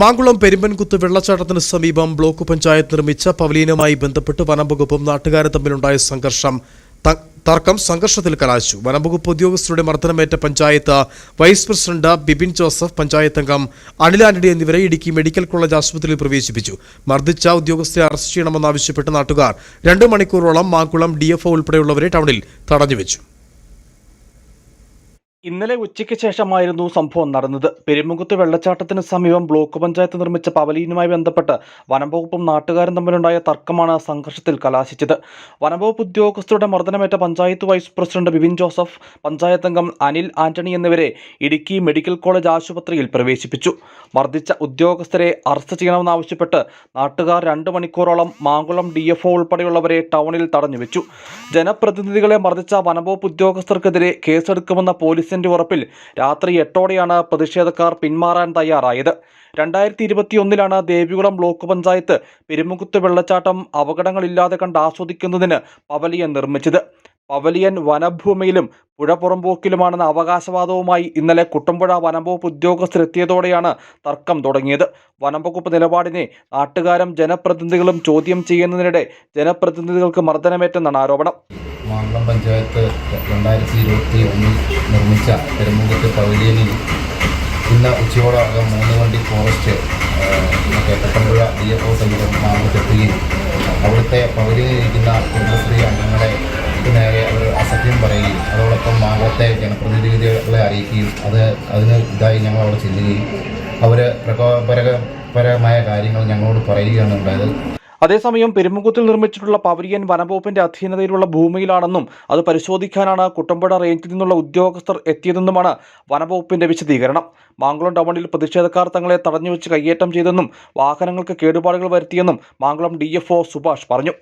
മാങ്കുളം പെരുമ്പൻകുത്ത് വെള്ളച്ചാട്ടത്തിന് സമീപം ബ്ലോക്ക് പഞ്ചായത്ത് നിർമ്മിച്ച പവലീനുമായി ബന്ധപ്പെട്ട് വനംവകുപ്പും നാട്ടുകാരും തമ്മിലുണ്ടായ സംഘർഷം തർക്കം സംഘർഷത്തിൽ കലാശിച്ചു. വനംവകുപ്പ് ഉദ്യോഗസ്ഥരുടെ മർദ്ദനമേറ്റ panchayat vice president Bibin Joseph panchayat അംഗം അനിൽ ആന്റണി എന്നിവരെ ഇടുക്കി മെഡിക്കൽ കോളേജ് ആശുപത്രിയിൽ പ്രവേശിപ്പിച്ചു. മർദ്ദിച്ച ഉദ്യോഗസ്ഥരെ അറസ്റ്റ് ചെയ്യണമെന്നാവശ്യപ്പെട്ട് നാട്ടുകാർ രണ്ട് മണിക്കൂറോളം മാങ്കുളം ഡിഎഫ്ഒ ഉൾപ്പെടെയുള്ളവരെ ടൗണിൽ തടഞ്ഞുവെച്ചു. ഇന്നലെ ഉച്ചയ്ക്ക് ശേഷമായിരുന്നു സംഭവം നടന്നത്. പെരുമുഖത്ത് വെള്ളച്ചാട്ടത്തിന് സമീപം ബ്ലോക്ക് പഞ്ചായത്ത് നിർമ്മിച്ച പവലീനുമായി ബന്ധപ്പെട്ട് വനംവകുപ്പും നാട്ടുകാരും തമ്മിലുണ്ടായ തർക്കമാണ് സംഘർഷത്തിൽ കലാശിച്ചത്. വനംവകുപ്പ് ഉദ്യോഗസ്ഥരുടെ മർദ്ദനമേറ്റ panchayat vice president Bibin Joseph panchayat അംഗം അനിൽ ആന്റണി എന്നിവരെ ഇടുക്കി മെഡിക്കൽ കോളേജ് ആശുപത്രിയിൽ പ്രവേശിപ്പിച്ചു. മർദ്ദിച്ച ഉദ്യോഗസ്ഥരെ അറസ്റ്റ് ചെയ്യണമെന്നാവശ്യപ്പെട്ട് നാട്ടുകാർ രണ്ട് മണിക്കൂറോളം മാങ്കുളം ഡി എഫ് ഉൾപ്പെടെയുള്ളവരെ ടൗണിൽ തടഞ്ഞുവെച്ചു. ജനപ്രതിനിധികളെ മർദ്ദിച്ച വനംവകുപ്പ് ഉദ്യോഗസ്ഥർക്കെതിരെ കേസെടുക്കുമെന്ന പോലീസിന്റെ ഉറപ്പിൽ. രാത്രി എട്ടോടെയാണ് പ്രതിഷേധക്കാർ പിന്മാറാൻ തയ്യാറായത്. രണ്ടായിരത്തി ഇരുപത്തിയൊന്നിലാണ് ദേവികുളം ബ്ലോക്ക് പഞ്ചായത്ത് പെരുമുകുത്ത് വെള്ളച്ചാട്ടം അപകടങ്ങളില്ലാതെ കണ്ട് ആസ്വദിക്കുന്നതിന് പവലിയൻ നിർമ്മിച്ചത്. പവലിയൻ വനഭൂമിയിലും പുഴ പുറമ്പോക്കിലുമാണെന്ന അവകാശവാദവുമായി ഇന്നലെ കുട്ടമ്പുഴ വനംവകുപ്പ് ഉദ്യോഗസ്ഥരെത്തിയതോടെയാണ് തർക്കം തുടങ്ങിയത്. വനംവകുപ്പ് നിലപാടിനെ നാട്ടുകാരും ജനപ്രതിനിധികളും ചോദ്യം ചെയ്യുന്നതിനിടെ ജനപ്രതിനിധികൾക്ക് മർദ്ദനമേറ്റെന്നാണ് ആരോപണം. മാങ്കുളം പഞ്ചായത്ത് രണ്ടായിരത്തി ഇരുപത്തി ഒന്നിൽ നിർമ്മിച്ച പെരുമുഖത്ത് പവലിയനിൽ ഇന്ന് ഉച്ചയോടകം മൂന്ന് വണ്ടി ഫോറസ്റ്റ് കേട്ടപ്പുഴ ഡി എഫ് ഒ സംഘം മാങ്കത്തെത്തുകയും അവിടുത്തെ പവലിയനിൽ ഇരിക്കുന്ന കുടുംബശ്രീ അംഗങ്ങളെ നേരെ അവർ അസത്യം പറയുകയും അതോടൊപ്പം മാങ്കത്തെ ജനപ്രതിനിധികളെ അറിയിക്കുകയും അത് അതിന് ഇതായി ഞങ്ങൾ അവിടെ ചെല്ലുകയും അവർ പ്രകോപരകപരമായ കാര്യങ്ങൾ ഞങ്ങളോട് പറയുകയാണ് ഉണ്ടായത്. അതേസമയം പെരുമുഖത്തിൽ നിർമ്മിച്ചിട്ടുള്ള പവരിയൻ വനംവകുപ്പിന്റെ അധീനതയിലുള്ള ഭൂമിയിലാണെന്നും അത് പരിശോധിക്കാനാണ് കുട്ടമ്പുഴ റേഞ്ചിൽ നിന്നുള്ള ഉദ്യോഗസ്ഥർ എത്തിയതെന്നുമാണ് വനംവകുപ്പിന്റെ വിശദീകരണം. മാങ്കുളം ടൗണിൽ പ്രതിഷേധക്കാർ തങ്ങളെ തടഞ്ഞുവെച്ച് കയ്യേറ്റം ചെയ്തെന്നും വാഹനങ്ങൾക്ക് കേടുപാടുകൾ വരുത്തിയെന്നും മാങ്കുളം ഡി സുഭാഷ് പറഞ്ഞു.